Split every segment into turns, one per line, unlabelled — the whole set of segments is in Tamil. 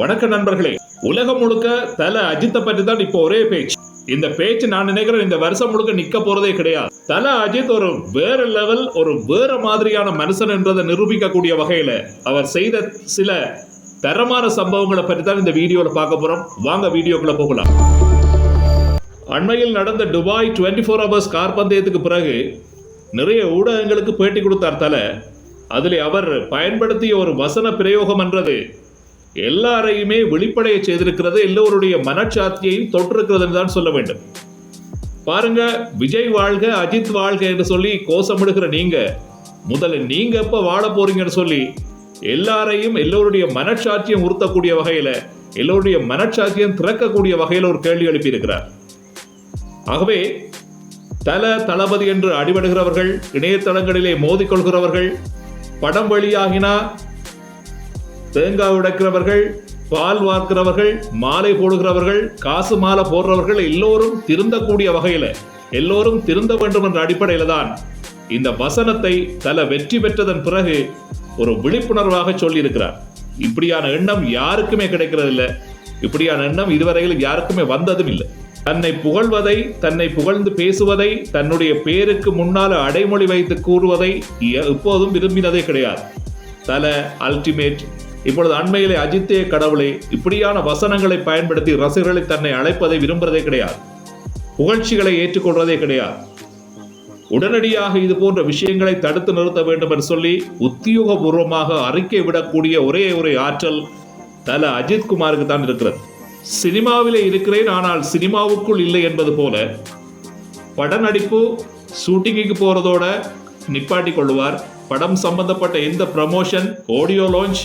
வணக்க நண்பர்களே. உலகம் முழுக்க தல அஜித்தை பற்றி தான் இப்போ ஒரே பேச்சு. இந்த பேச்சு நான் நினைக்கிறேன் இந்த வருஷம் முழுக்க நிக்க போறதே கிடையாது. தல அஜித் ஒரு வேற லெவல் ஒரு வேற மாதிரியான மனுஷன் என்றதை நிரூபிக்கக்கூடிய வகையில அவர் செய்த சில தரமான சம்பவங்களை பற்றி தான் இந்த வீடியோல பார்க்க போறோம். வாங்க வீடியோக்குள்ள போகலாம். அண்மையில் நடந்த துபாய் 24 ஃபோர் ஹவர்ஸ் கார் பந்தயத்துக்கு பிறகு நிறைய ஊடகங்களுக்கு பேட்டி கொடுத்தார் தல. அதில் அவர் பயன்படுத்திய ஒரு வசன பிரயோகம் என்றது எல்லாரையுமே வெளிப்படைய செய்திருக்கிறது எல்லோருடைய மனச்சாத்தியையும் தொற்றிருக்கிறது தான் சொல்ல வேண்டும். பாருங்க விஜய் வாழ்க அஜித் வாழ்க என்று சொல்லி கோஷமிடுகிற நீங்க முதல்ல நீங்க எப்ப வாழ போறீங்கன்னு சொல்லி எல்லாரையும் எல்லோருடைய மனச்சாட்சியம் உறுத்தக்கூடிய வகையில எல்லோருடைய மனச்சாட்சியம் திறக்கக்கூடிய வகையில் ஒரு கேள்வி எழுப்பியிருக்கிறார். ஆகவே தல தளபதி என்று அடிபடுகிறவர்கள் இணையதளங்களிலே மோதிக்கொள்கிறவர்கள் படம் வழியாகினா தேங்காய் உடைக்கிறவர்கள் பால் வார்க்கிறவர்கள் மாலை போடுகிறவர்கள் காசு மாலை போடுறவர்கள் எல்லோரும் திருந்தக்கூடிய வகையில எல்லோரும் திருந்த வேண்டும் என்ற அடிப்படையில தான் இந்த வசனத்தை தல வெற்றி பெற்றதன் பிறகு ஒரு விழிப்புணர்வாக சொல்லியிருக்கிறார். இப்படியான எண்ணம் யாருக்குமே கிடைக்கிறது இல்லை இப்படியான எண்ணம் இதுவரையில் யாருக்குமே வந்ததும் இல்லை. தன்னை புகழ்வதை தன்னை புகழ்ந்து பேசுவதை தன்னுடைய பேருக்கு முன்னால் அடைமொழி வைத்து கூறுவதை எப்போதும் விரும்பினதே கிடையாது. தல அல்டிமேட் இப்பொழுது அண்மையிலே அஜித்தே கடவுளே இப்படியான வசனங்களை பயன்படுத்தி ரசிகர்களை தன்னை அழைப்பதை விரும்புவதே கிடையாது. புகழ்ச்சிகளை ஏற்றுக்கொள்வதே கிடையாது. உடனடியாக இது போன்ற விஷயங்களை தடுத்து நிறுத்த வேண்டும் என்று சொல்லி உத்தியோகபூர்வமாக அறிக்கை விடக்கூடிய ஒரே ஒரு ஆற்றல் தல அஜித் குமாருக்கு தான் இருக்கிறது. சினிமாவிலே இருக்கிறேன் ஆனால் சினிமாவுக்குள் இல்லை என்பது போல பட நடிப்பு ஷூட்டிங்குக்கு போறதோட நிப்பாட்டி கொள்வார் படம் சம்பந்தப்பட்ட எந்த ப்ரமோஷன் ஆடியோ லான்ச்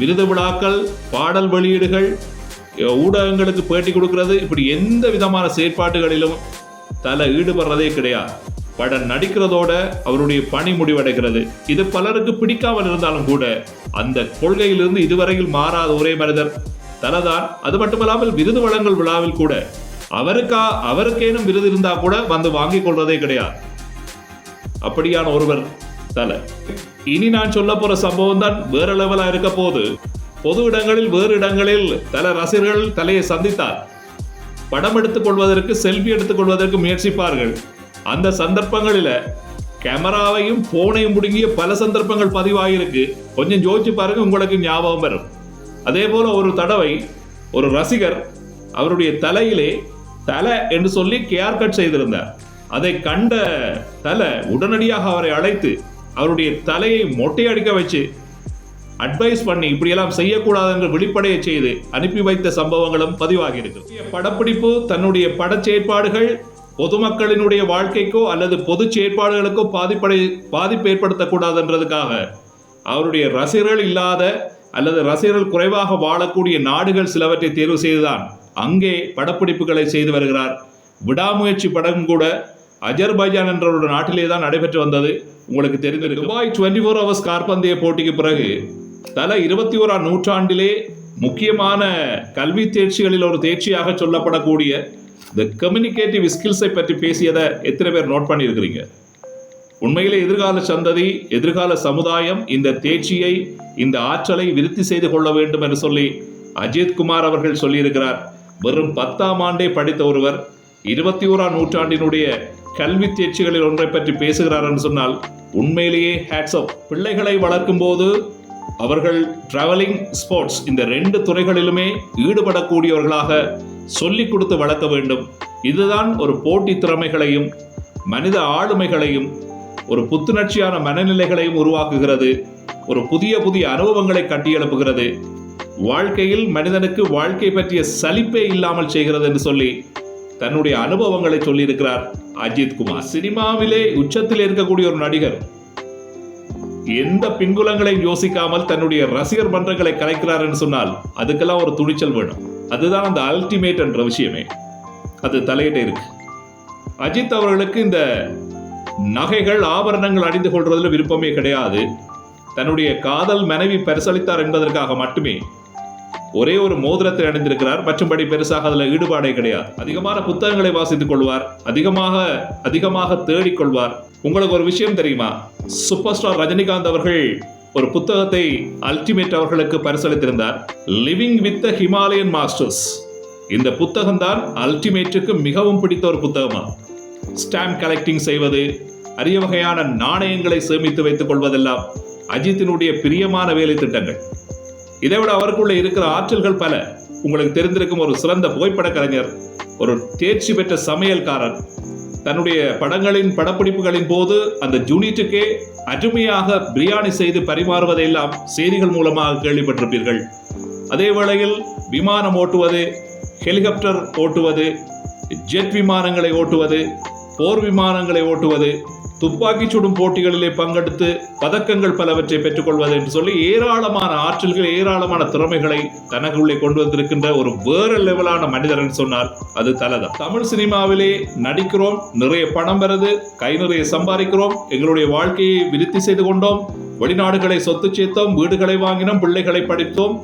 விருது விழாக்கள் பாடல் வெளியீடுகள் ஊடகங்களுக்கு பேட்டி கொடுக்கிறது. இப்படி எந்த விதமான செயற்பாடுகளிலும் தல ஈடுபடுறதே கிடையாது. படம் நடிக்கிறதோட அவருடைய பணி முடிவடைகிறது. இது பலருக்கு பிடிக்காமல் இருந்தாலும் கூட அந்த கொள்கையிலிருந்து இதுவரையில் மாறாத ஒரே மனிதர் தலதான். அது மட்டுமல்லாமல் விருது வழங்கல் விழாவில் கூட அவருக்கா அவருக்கேனும் விருது இருந்தா கூட வந்து வாங்கிக் கொள்வதே கிடையாது. அப்படியான ஒருவர் தலை. இனி நான் சொல்ல போற சம்பவம் தான் வேற லெவலா இருக்க போது பொது இடங்களில் வேறு இடங்களில் தல ரசிகர்கள் தலையை சந்தித்தார். படம் எடுத்துக் கொள்வதற்கு செல்ஃபி எடுத்துக் கொள்வதற்கு முயற்சிப்பார்கள். அந்த சந்தர்ப்பங்களில் கேமராவையும் போனையும் முடுங்கிய பல சந்தர்ப்பங்கள் பதிவாகியிருக்கு கொஞ்சம் யோசிச்சு பாருங்க உங்களுக்கு ஞாபகம் வரும். அதே போல ஒரு தடவை ஒரு ரசிகர் அவருடைய தலையிலே தலை என்று சொல்லி கேர் கட் செய்திருந்தார். அதை கண்ட தலை உடனடியாக அவரை அழைத்து அவருடைய தலையை மொட்டையடிக்க வச்சு அட்வைஸ் பண்ணி இப்படியெல்லாம் செய்யக்கூடாது என்று வெளிப்படைய செய்து அனுப்பி வைத்த சம்பவங்களும் பதிவாகி இருக்கு படப்பிடிப்பு தன்னுடைய படச்செயற்பாடுகள் பொதுமக்களினுடைய வாழ்க்கைக்கோ அல்லது பொது செயற்பாடுகளுக்கோ பாதிப்படை பாதிப்பு ஏற்படுத்தக்கூடாதுன்றதுக்காக அவருடைய ரசிகர்கள் இல்லாத அல்லது ரசிகர்கள் குறைவாக வாழக்கூடிய நாடுகள் சிலவற்றை தேர்வு செய்துதான் அங்கே படப்பிடிப்புகளை செய்து வருகிறார். விடாமுயற்சி படம் கூட அஜர்பைஜான் என்ற ஒரு நாட்டிலே தான் நடைபெற்று வந்தது. உங்களுக்கு தெரிந்திருக்கு துபாய் டுவெண்ட்டி ஃபோர் ஹவர்ஸ் கார்பந்தய போட்டிக்கு பிறகு தல இருபத்தி ஓராம் நூற்றாண்டிலே முக்கியமான கல்வி தேர்ச்சிகளில் ஒரு தேர்ச்சியாக சொல்லப்படக்கூடிய இந்த கம்யூனிகேட்டிவ் ஸ்கில்ஸை பற்றி பேசியதை எத்தனை பேர் நோட் பண்ணியிருக்கிறீங்க? உண்மையிலே எதிர்கால சந்ததி எதிர்கால சமுதாயம் இந்த தேர்ச்சியை இந்த ஆற்றலை விருத்தி செய்து கொள்ள வேண்டும் என்று சொல்லி அஜித் குமார் அவர்கள் சொல்லியிருக்கிறார். வெறும் பத்தாம் ஆண்டே படித்த ஒருவர் இருபத்தி ஓராம் நூற்றாண்டினுடைய கல்வி தேர்ச்சிகளில் ஒன்றை பற்றி பேசுகிறார் என்று சொன்னால் உண்மையிலேயே ஹேட்ஸ் ஆஃப் பிள்ளைகளை வளர்க்கும் போது அவர்கள் டிராவலிங் ஸ்போர்ட்ஸ் இந்த ரெண்டு துறைகளிலுமே ஈடுபடக்கூடியவர்களாக சொல்லிக் கொடுத்து வளர்க்க வேண்டும். இதுதான் ஒரு போட்டி திறமைகளையும் மனித ஆளுமைகளையும் ஒரு புத்துணர்ச்சியான மனநிலைகளையும் உருவாக்குகிறது. ஒரு புதிய புதிய அனுபவங்களை கட்டியெழுப்புகிறது. வாழ்க்கையில் மனிதனுக்கு வாழ்க்கை பற்றிய சலிப்பே இல்லாமல் செய்கிறது என்று சொல்லி தன்னுடைய அனுபவங்களை சொல்லியிருக்கிறார். அஜித் குமார் சினிமாவிலே உச்சத்தில் இருக்கக்கூடிய ஒரு நடிகர். எந்த பின்புலங்களையும் யோசிக்காமல் தன்னுடைய ரசிகர் மன்றங்களை கலைக்கிறார் என்று சொன்னால் அதுக்கெல்லாம் ஒரு துணிச்சல் வேணும். அதுதான் அந்த அல்டிமேட் என்ற விஷயமே. அது தலையிட்ட இருக்கு. அஜித் அவர்களுக்கு இந்த நகைகள் ஆபரணங்கள் அணிந்து கொள்றதுல விருப்பமே கிடையாது. தன்னுடைய காதல் மனைவி பரிசளித்தார் என்பதற்காக மட்டுமே ஒரே ஒரு மோதிரத்தை அணிந்திருக்கிறார். மற்றும்படி பெருசாக அதில் ஈடுபாடே கிடையாது. அதிகமான புத்தகங்களை வாசித்துக் கொள்வார். அதிகமாக அதிகமாக தேடிக் கொள்வார். உங்களுக்கு ஒரு விஷயம் தெரியுமா? சூப்பர் ஸ்டார் ரஜினிகாந்த் அவர்கள் ஒரு புத்தகத்தை அல்டிமேட் அவர்களுக்கு பரிசளித்திருந்தார். Living with the Himalayan masters இந்த புத்தகம்தான் அல்டிமேட்டுக்கு மிகவும் பிடித்த ஒரு புத்தகமா ஸ்டாம்ப் கலெக்டிங் செய்வது அரிய வகையான நாணயங்களை சேமித்து வைத்துக் கொள்வதெல்லாம் அஜித்தினுடைய பிரியமான வேலை திட்டங்கள். இதைவிட அவருக்குள்ள இருக்கிற ஆற்றல்கள் பல. உங்களுக்கு தெரிந்திருக்கும் ஒரு சிறந்த புகைப்பட கலைஞர் ஒரு தேர்ச்சி பெற்ற சமையல்காரர் தன்னுடைய படங்களின் படப்பிடிப்புகளின் போது அந்த ஜூனிட்டுக்கே அருமையாக பிரியாணி செய்து பரிமாறுவதையெல்லாம் செய்திகள் மூலமாக கேள்விப்பட்டிருப்பீர்கள். அதே வேளையில் விமானம் ஓட்டுவது ஹெலிகாப்டர் ஓட்டுவது ஜெட் விமானங்களை ஓட்டுவது போர் விமானங்களை ஓட்டுவது துப்பாக்கி சுடும் போட்டிகளிலே பங்கெடுத்து பதக்கங்கள் பலவற்றை பெற்றுக்கொள்வது என்று சொல்லி ஏராளமான ஆற்றல்கள் ஏராளமான திறமைகளை தனக்குள்ளே கொண்டு வந்திருக்கின்ற ஒரு வேற லெவலான மனிதர் என்று சொன்னால் அது தலைதான். தமிழ் சினிமாவிலே நடிக்கிறோம் நிறைய பணம் வருது கை நிறைய சம்பாதிக்கிறோம் எங்களுடைய வாழ்க்கையை விருத்தி செய்து கொண்டோம் வெளிநாடுகளை சொத்து சேர்த்தோம் வீடுகளை வாங்கினோம் பிள்ளைகளை படித்தோம்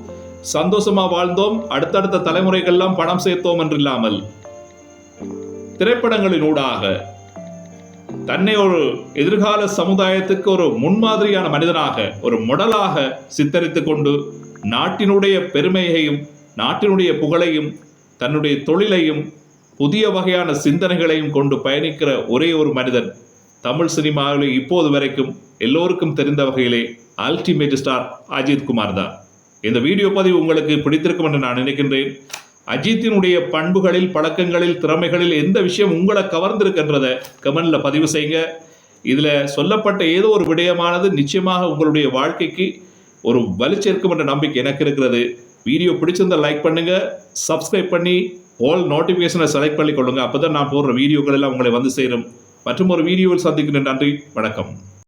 சந்தோஷமா வாழ்ந்தோம் அடுத்தடுத்த தலைமுறைகள்லாம் பணம் சேர்த்தோம் என்றில்லாமல் திரைப்படங்களின் ஊடாக தன்னை ஒரு எதிர்கால சமுதாயத்துக்கு ஒரு முன்மாதிரியான மனிதனாக ஒரு முடலாக சித்தரித்து கொண்டு நாட்டினுடைய பெருமையையும் நாட்டினுடைய புகழையும் தன்னுடைய தொழிலையும் புதிய வகையான சிந்தனைகளையும் கொண்டு பயணிக்கிற ஒரே ஒரு மனிதன் தமிழ் சினிமாவில் இப்போது வரைக்கும் எல்லோருக்கும் தெரிந்த வகையிலே அல்டிமேட் ஸ்டார் அஜித் குமார் தான். இந்த வீடியோ பதிவு உங்களுக்கு பிடித்திருக்கும் என்று நான் நினைக்கின்றேன். அஜித்தினுடைய பண்புகளில் பழக்கங்களில் திறமைகளில் எந்த விஷயம் உங்களை கவர்ந்திருக்கின்றத கமெண்டில் பதிவு செய்யுங்க. இதில் சொல்லப்பட்ட ஏதோ ஒரு விடயமானது நிச்சயமாக உங்களுடைய வாழ்க்கைக்கு ஒரு வலிச்சேர்க்கும் என்ற நம்பிக்கை எனக்கு இருக்கிறது. வீடியோ பிடிச்சிருந்தால் லைக் பண்ணுங்க சப்ஸ்கிரைப் பண்ணி ஆல் நோட்டிஃபிகேஷனை செலக்ட் பண்ணி கொள்ளுங்க. அப்பதான் நான் போடுற வீடியோக்கள் எல்லாம் உங்களை வந்து சேரும். மற்றும் ஒரு வீடியோவில் சந்திக்கிறேன். நன்றி வணக்கம்.